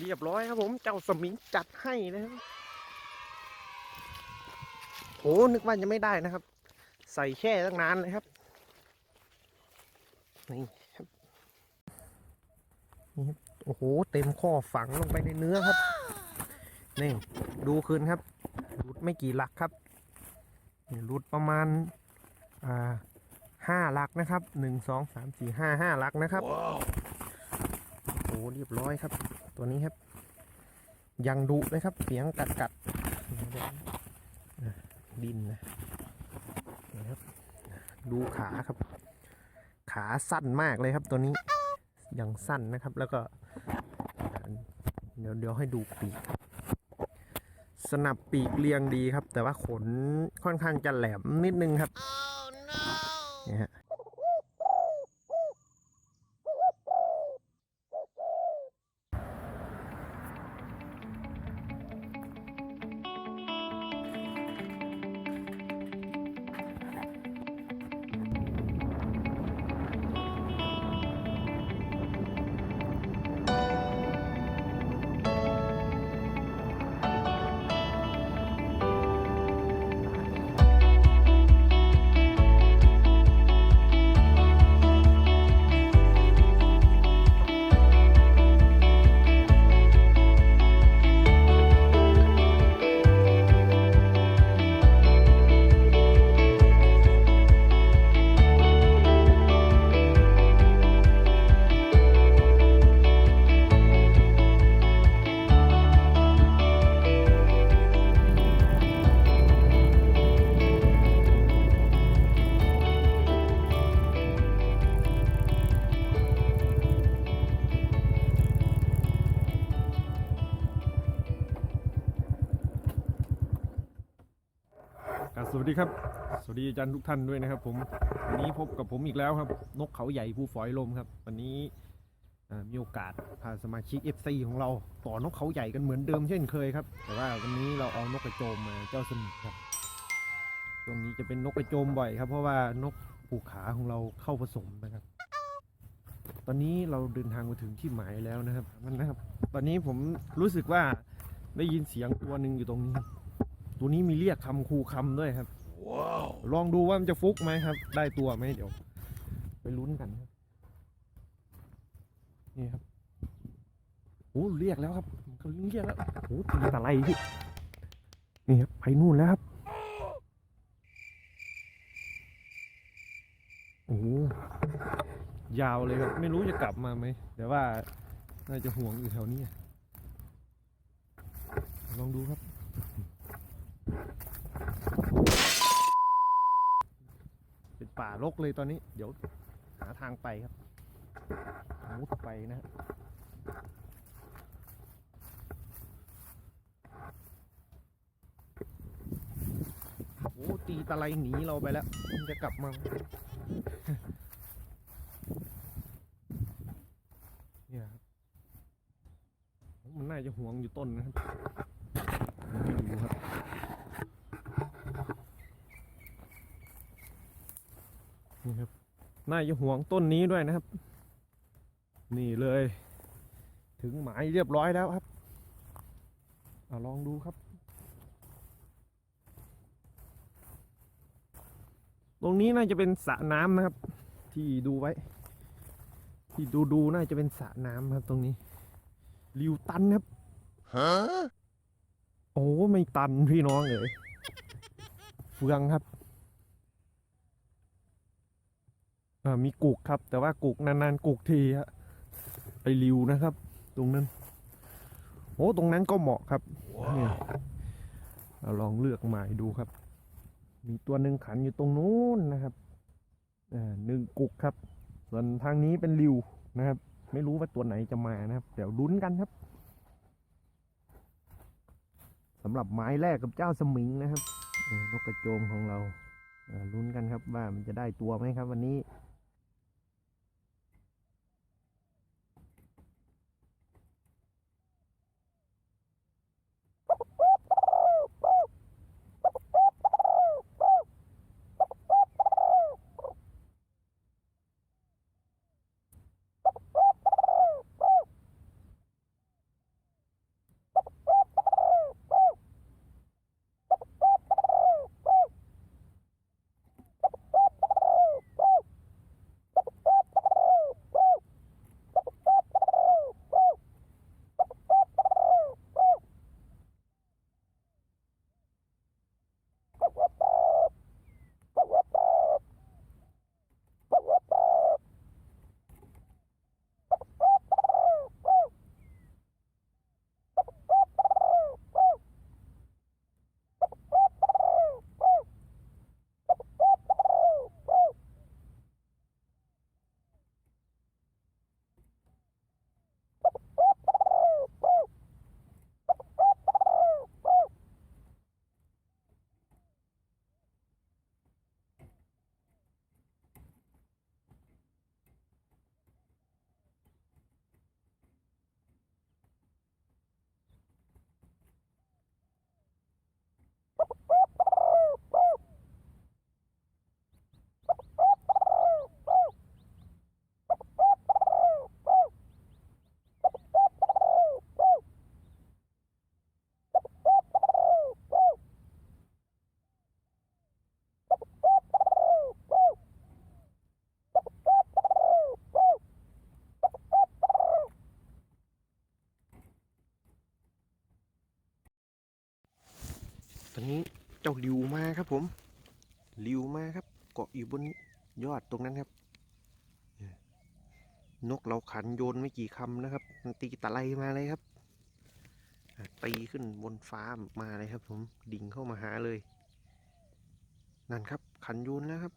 เรียบร้อยครับผมเจ้าสมิงจัดให้นะครับโอ้นึกว่าจะไม่ได้นะครับ ใส่แช่ตั้งนานเลยครับนี่ครับนี่ครับโอ้โหเต็มข้อฝังลงไปในเนื้อครับนี่ดูคืนครับรุดไม่กี่หลักครับนี่รุดประมาณอ่าห้าหลักนะครับหนึ่งสองสามสี่ห้าห้าหลักนะครับโอ้เรียบร้อยครับ ตัวนี้ครับ ยังดุเลยครับ เสียงกัดกัดดินนะนะครับดูขาครับ ขาสั้นมากเลยครับตัวนี้ยังสั้นนะครับ แล้วก็เดี๋ยวเดี๋ยวให้ดูปีกสนับปีกเรียงดีครับ แต่ว่าขนค่อนข้างจะแหลมนิดนึงครับ ดีอาจารย์ทุกท่านด้วยนะครับ ผมวันนี้พบกับผมอีกแล้วครับ นกเขาใหญ่ภูฝอยลมครับ วันนี้มีโอกาสพาสมาชิก FC ของเราต่อนกเขาใหญ่กันเหมือนเดิมเช่นเคยครับ แต่ว่าวันนี้เราเอานกกระโจมมาเจ้าสมิงครับช่วงนี้จะเป็นนกกระโจมบ่อยครับ เพราะว่านกปูขาของเราเข้าผสมนะครับ ตอนนี้เราเดินทางมาถึงที่หมายแล้วนะครับมันนะครับ ตอนนี้ผมรู้สึกว่าได้ยินเสียงตัวหนึ่งอยู่ตรงนี้ ตัวนี้มีเรียกคำคูคำด้วยครับ ลองดูว่ามันจะฟุกไหมครับ ได้ตัวไหมเดี๋ยว ไปลุ้นกันครับ นี่ครับโอ้เรียกแล้วครับเขาเรียกแล้วโอ้ตีตะไลพี่นี่ครับไปนู่นแล้วครับโอ้ยาวเลยครับ ไม่รู้จะกลับมาไหมแต่ว่าน่าจะห่วงอยู่แถวนี้ลองดูครับ ป่ารกเลยตอนนี้ เดี๋ยวหาทางไปครับมุดไปนะโอ้ตีตะไลหนีเราไปแล้วมันจะกลับมาเนี่ยครับมันน่าจะห่วงอยู่ต้นนะครับไม่รู้ครับ นี่ครับ น่าจะห่วงต้นนี้ด้วยนะครับ นี่เลย ถึงหมายเรียบร้อยแล้วครับอาลองดูครับ ตรงนี้น่าจะเป็นสระน้ำนะครับ ที่ดูไว้ ที่ดูดูน่าจะเป็นสระน้ำครับ ตรงนี้ริวตันครับโอ้ไม่ตันพี่น้องเลยเฟืองครับ อ่า มีกุกครับ แต่ว่ากุกนานๆกุกทีฮะไปริวนะครับ ตรงนั้นโอ้ตรงนั้นก็เหมาะครับเนี่ยเราลองเลือกหมายดูครับ มีตัวหนึ่งขันอยู่ตรงนู้นนะครับอ่าหนึ่งกุกครับ ส่วนทางนี้เป็นริวนะครับ ไม่รู้ว่าตัวไหนจะมานะครับ เดี๋ยวลุ้นกันครับสำหรับไม้แรกกับเจ้าสมิงนะครับเออนกกระโจมของเราอ่าลุ้นกันครับว่ามันจะได้ตัวไหมครับ วันนี้ จ้าลิวมาครับผมลิวมาครับ เกาะอยู่บนยอดตรงนั้นครับ นกเราขันโยนไม่กี่คำนะครับมันตีตะไลมาเลยครับตีขึ้นบนฟ้ามาเลยครับ ผมดิ่งเข้ามาหาเลย นั่นครับ ขันโยนแล้วครับ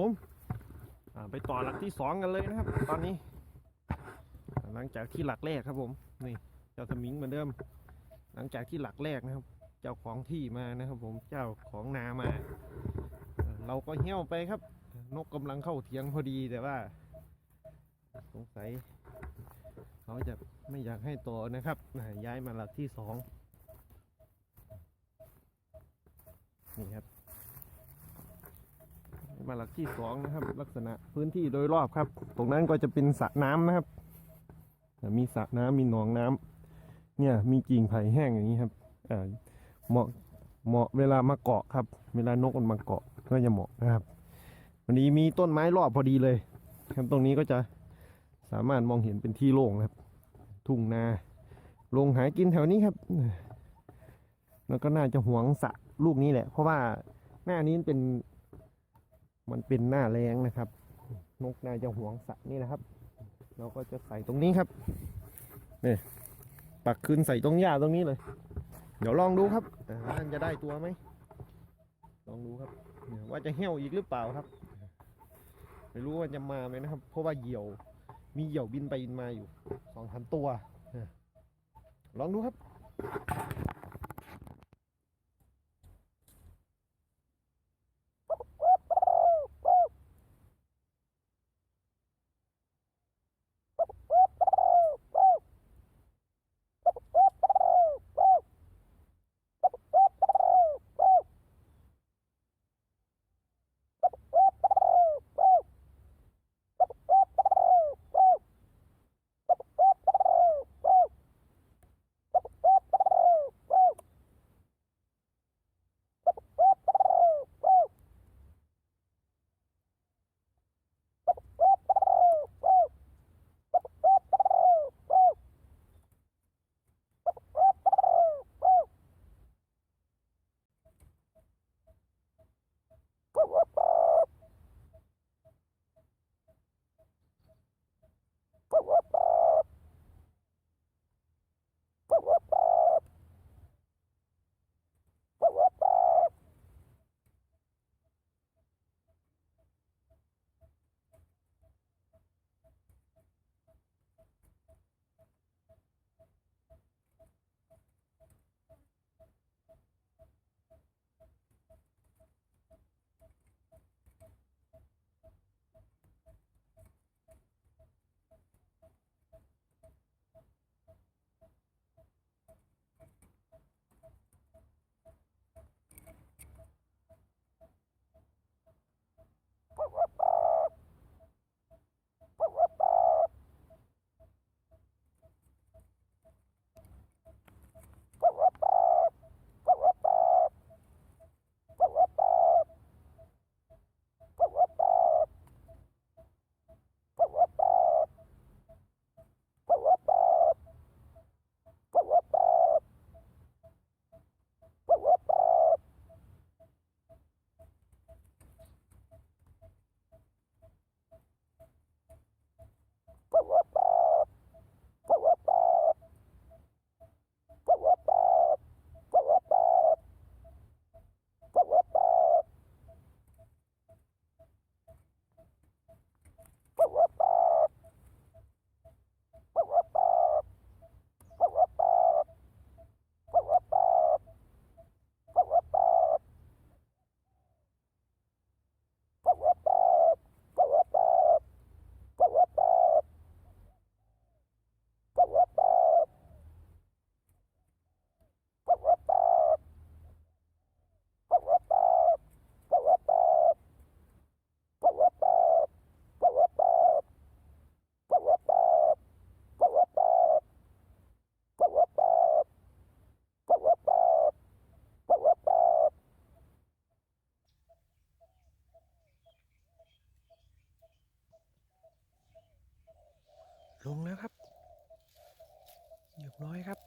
ผมไปต่อหลักที่สองกันเลยนะครับ ตอนนี้ หลังจากที่หลักแรกครับผมนี่เจ้าสมิงเหมือนเดิม หลังจากที่หลักแรกนะครับ เจ้าของที่มานะครับ ผมเจ้าของนามา เราก็เหี้ยวไปครับ นกกำลังเข้าเทียงพอดีแต่ว่า สงสัยเขาจะไม่อยากให้ต่อนะครับย้ายมาหลักที่สองนี่ครับ มาหลักที่สองนะครับ ลักษณะพื้นที่โดยรอบครับ ตรงนั้นก็จะเป็นสระน้ำนะครับ มีสระน้ำมีหนองน้ำเนี่ยมีกิ่งไผ่แห้งอย่างนี้ครับเหมาะเหมาะเวลามาเกาะครับ เวลานกมันมาเกาะก็จะเหมาะนะครับ วันนี้มีต้นไม้รอบพอดีเลย ครับตรงนี้ก็จะสามารถมองเห็นเป็นที่โล่งครับ ทุ่งนาลงหากินแถวนี้ครับ แล้วก็น่าจะหวงสระลูกนี้แหละ เพราะว่าหน้านี้เป็น มันเป็นหน้าแรงนะครับ นกน่าจะหวงสระนี่นะครับ เราก็จะใส่ตรงนี้ครับนี่ปักคืนใส่ตรงหญ้าตรงนี้เลย เดี๋ยวลองดูครับอ่าท่านจะได้ตัวไหมลองดูครับว่าจะเหี้ยวอีกหรือเปล่าครับไม่รู้ว่าจะมาไหมนะครับ เพราะว่าเหยี่ยว มีเหยี่ยวบินไปบินมาอยู่สองสามตัวลองดูครับ ร้อยครับ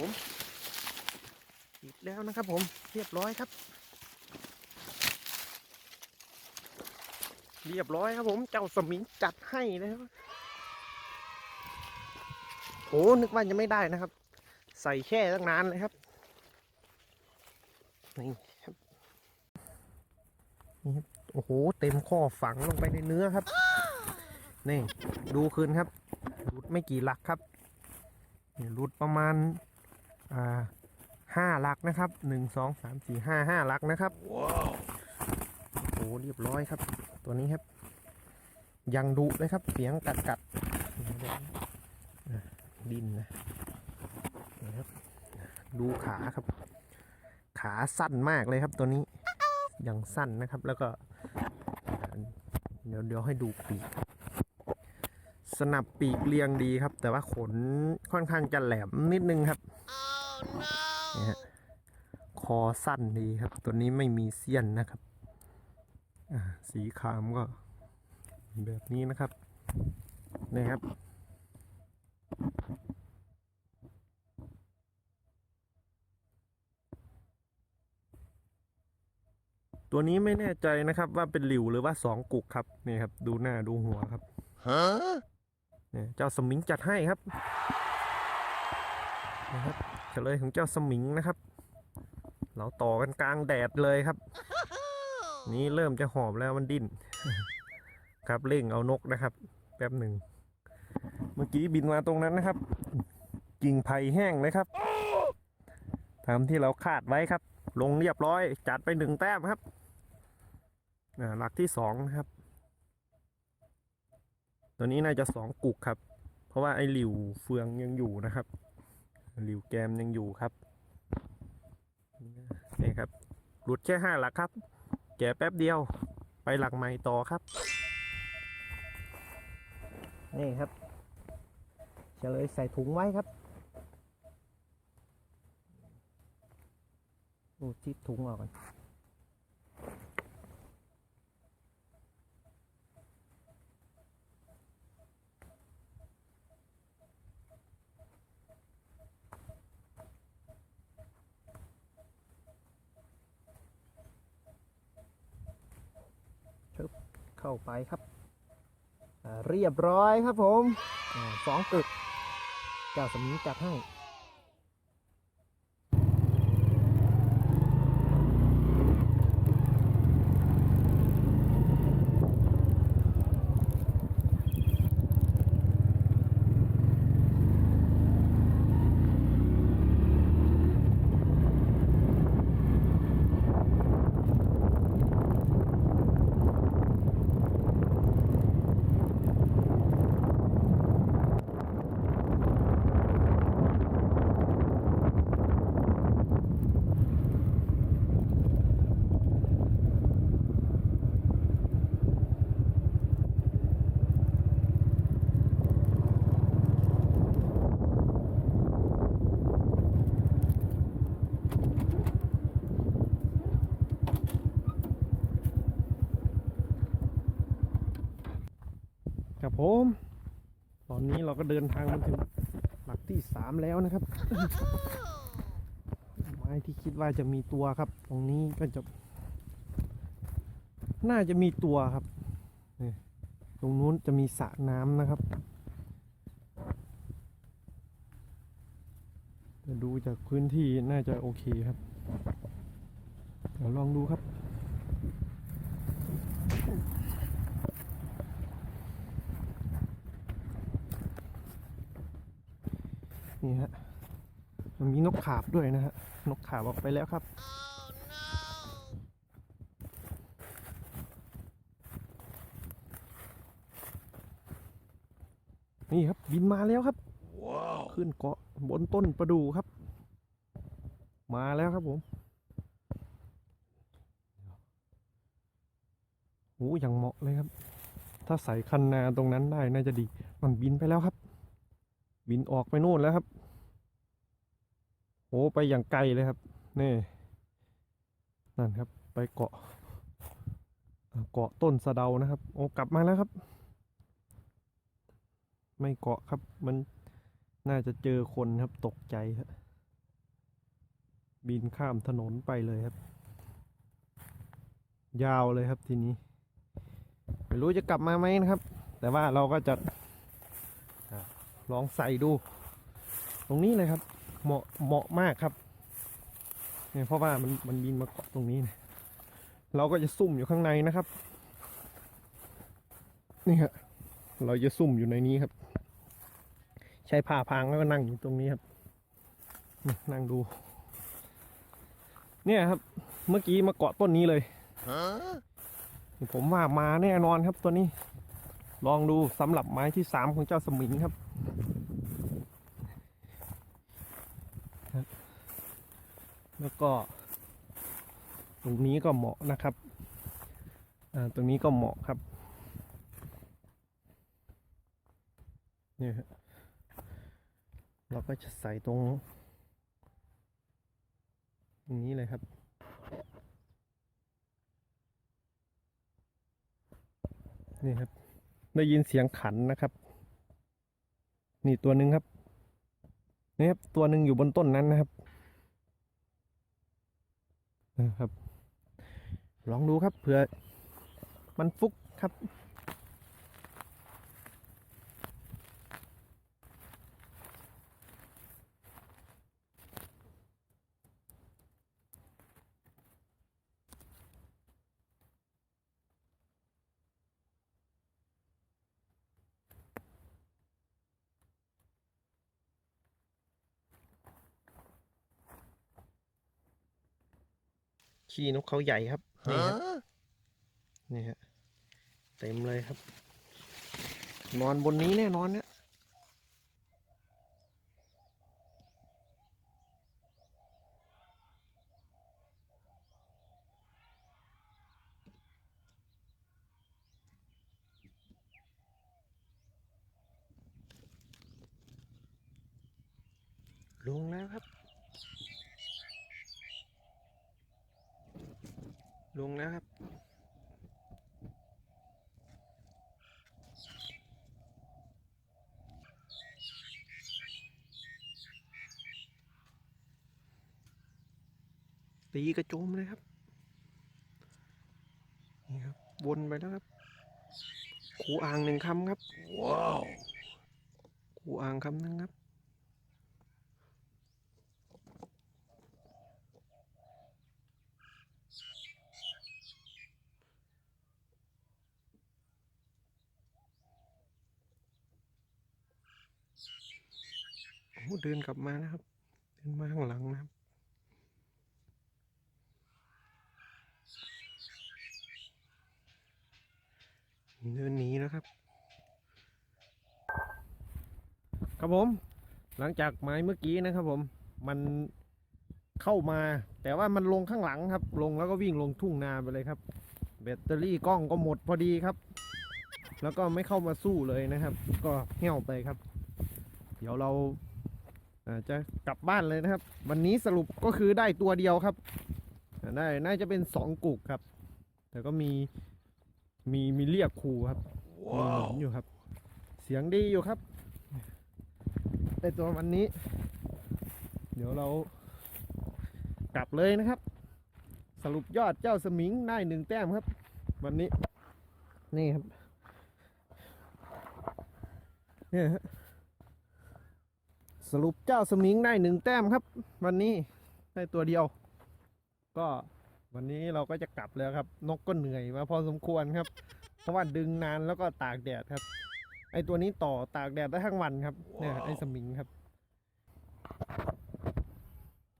ผมติดแล้วนะครับผมเรียบร้อยครับ เรียบร้อยครับผมเจ้าสมิงจัดให้นะครับโอ้นึกว่าจะไม่ได้นะครับ ใส่แช่ตั้งนานเลยครับนี่ครับนี่ครับโอ้โหเต็มข้อฝังลงไปในเนื้อครับนี่ดูคืนครับรุดไม่กี่หลักครับนี่รุดประมาณ ห้าหลักนะครับหนึ่งสองสามสี่ห้าห้าหลักนะครับโอ้เรียบร้อยครับ ตัวนี้ครับ ยังดุเลยครับ เสียงกัดกัดอะดินนะนะครับดูขาครับ ขาสั้นมากเลยครับตัวนี้ยังสั้นนะครับ แล้วก็อ่าเดี๋ยวเดี๋ยวให้ดูปีกครับสนับปีกเรียงดีครับ แต่ว่าขนค่อนข้างจะแหลมนิดนึงครับ นี่ฮะคอสั้นดีครับ ตัวนี้ไม่มีเสี้ยนนะครับอ่าสีขามก็แบบนี้นะครับนี่ครับตัวนี้ไม่แน่ใจนะครับว่าเป็นหลิวหรือว่าสองกุกครับนี่ครับ ดูหน้าดูหัวครับเนี่ยเจ้าสมิงจัดให้ครับนะครับ เฉลยของเจ้าสมิงนะครับ เราต่อกันกลางแดดเลยครับ นี่เริ่มจะหอบแล้วมันดิ้น ครับเร่งเอานกนะครับ แป๊บหนึ่ง เมื่อกี้บินมาตรงนั้นนะครับ กิ่งไผ่แห้งเลยครับตามที่เราคาดไว้ครับ ลงเรียบร้อย จัดไปหนึ่งแต้มครับอ่าหลักที่สองนะครับ ตัวนี้น่าจะสองกุกครับ เพราะว่าไอ้หลิวเฟืองยังอยู่นะครับ หลิวแกมยังอยู่ครับนี่ครับ หลุดแค่ห้าหลักครับ แกะแป๊บเดียว ไปหลักใหม่ต่อครับ นี่ครับเฉลยใส่ถุงไว้ครับโอ้ชิดถุงออกก่อน เข้าไปครับ เรียบร้อยครับผมอสองตึกเจ้าสมิงจัดให้ ก็เดินทางมาถึงหลักที่สามแล้วนะครับ ไม้ที่คิดว่าจะมีตัวครับ ตรงนี้ก็จะน่าจะมีตัวครับ ตรงนู้นจะมีสระน้ำนะครับดูจากพื้นที่น่าจะโอเคครับ เดี๋ยวลองดูครับ นี่ฮะมันมีนกขาบด้วยนะฮะนกขาบออกไปแล้วครับ นี่ครับบินมาแล้วครับ ขึ้นเกาะบนต้นประดู่ครับ มาแล้วครับผมโอ้ยังเหมาะเลยครับ ถ้าใส่คันนาตรงนั้นได้น่าจะดี มันบินไปแล้วครับ บินออกไปโน่นแล้วครับโอ้ไปอย่างไกลเลยครับ นี่ นั่นครับ ไปเกาะ เกาะต้นสะเดานะครับ โอ้กลับมาแล้วครับ ไม่เกาะครับ มันน่าจะเจอคนครับตกใจครับบินข้ามถนนไปเลยครับ ยาวเลยครับทีนี้ ไม่รู้จะกลับมาไหมนะครับ แต่ว่าเราก็จะ ลองใส่ดู ตรงนี้เลยครับ เหมาะเหมาะมากครับเนี่ยเพราะว่ามันมันบินมาเกาะตรงนี้นะเราก็จะซุ่มอยู่ข้างในนะครับ นี่ฮะเราจะซุ่มอยู่ในนี้ครับ ใช้ผ้าพางแล้วก็นั่งอยู่ตรงนี้ครับนั่งดู เนี่ยครับ เมื่อกี้มาเกาะต้นนี้เลยผมว่ามาแน่นอนครับตัวนี้ ลองดูสำหรับไม้ที่สามของเจ้าสมิงครับ แล้วก็ ตรงนี้ก็เหมาะนะครับตรงนี้ก็เหมาะครับเนี่ยเราก็จะใส่ตรง ตรงนี้เลยครับนี่ครับ ได้ยินเสียงขันนะครับ นี่ตัวหนึ่งครับนี่ครับ ตัวหนึ่งอยู่บนต้นนั้นนะครับนะครับ ลองดูครับเผื่อมันฟุกครับ ขี้นกเขาใหญ่ครับนี่ครับนี่ฮะเต็มเลยครับ นอนบนนี้แน่นอนเนี่ยลงแล้วครับ ลงแล้วครับ ตีกระโจมเลยครับ นี่ครับ วนไปแล้วครับขูอ่างหนึ่งคำครับ ว้าวขูอ่างคำหนึ่งครับ เดินกลับมานะครับ เดินมาข้างหลังนะครับ เดินหนีแล้วครับ ครับผม หลังจากไม้เมื่อกี้นะครับผม มันเข้ามา แต่ว่ามันลงข้างหลังครับ ลงแล้วก็วิ่งลงทุ่งนาไปเลยครับ แบตเตอรี่กล้องก็หมดพอดีครับ แล้วก็ไม่เข้ามาสู้เลยนะครับ ก็เหี่ยวไปครับ เดี๋ยวเราอ่า จะกลับบ้านเลยนะครับ วันนี้สรุปก็คือได้ตัวเดียวครับได้น่าจะเป็นสองกุกครับ แต่ก็มีมีมีเรียกครูครับมีหมุนอยู่ครับ เสียงดีอยู่ครับในตัววันนี้ เดี๋ยวเรากลับเลยนะครับ สรุปยอดเจ้าสมิงได้หนึ่งแต้มครับ วันนี้นี่ครับเนี่ยฮะ สรุปเจ้าสมิงได้หนึ่งแต้มครับ วันนี้ได้ตัวเดียว ก็วันนี้เราก็จะกลับแล้วครับ นกก็เหนื่อยมาพอสมควรครับ เพราะว่าดึงนานแล้วก็ตากแดดครับ ไอตัวนี้ต่อตากแดดได้ทั้งวันครับ เนี่ยไอสมิงครับ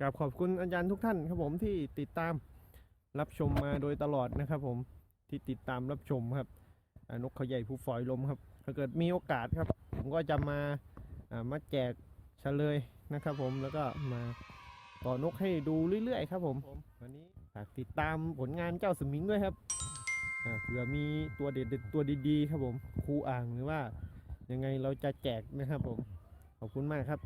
กราบขอบคุณอาจารย์ทุกท่านครับผมที่ติดตามรับชมมาโดยตลอดนะครับ ผมที่ติดตามรับชมครับอ่านกเขาใหญ่ผู้ฝอยลมครับ ถ้าเกิดมีโอกาสครับ ผมก็จะมาอ่ามาแจก เฉลยนะครับผมแล้วก็มาต่อนกให้ดูเรื่อยๆครับผมวันนี้ฝากติดตามผลงานเจ้าสมิงด้วยครับอ่าเผื่อมีตัวเด็ดๆตัวดีๆครับผมครูอ่างหรือว่ายังไงเราจะแจกนะครับผมขอบคุณมากครับ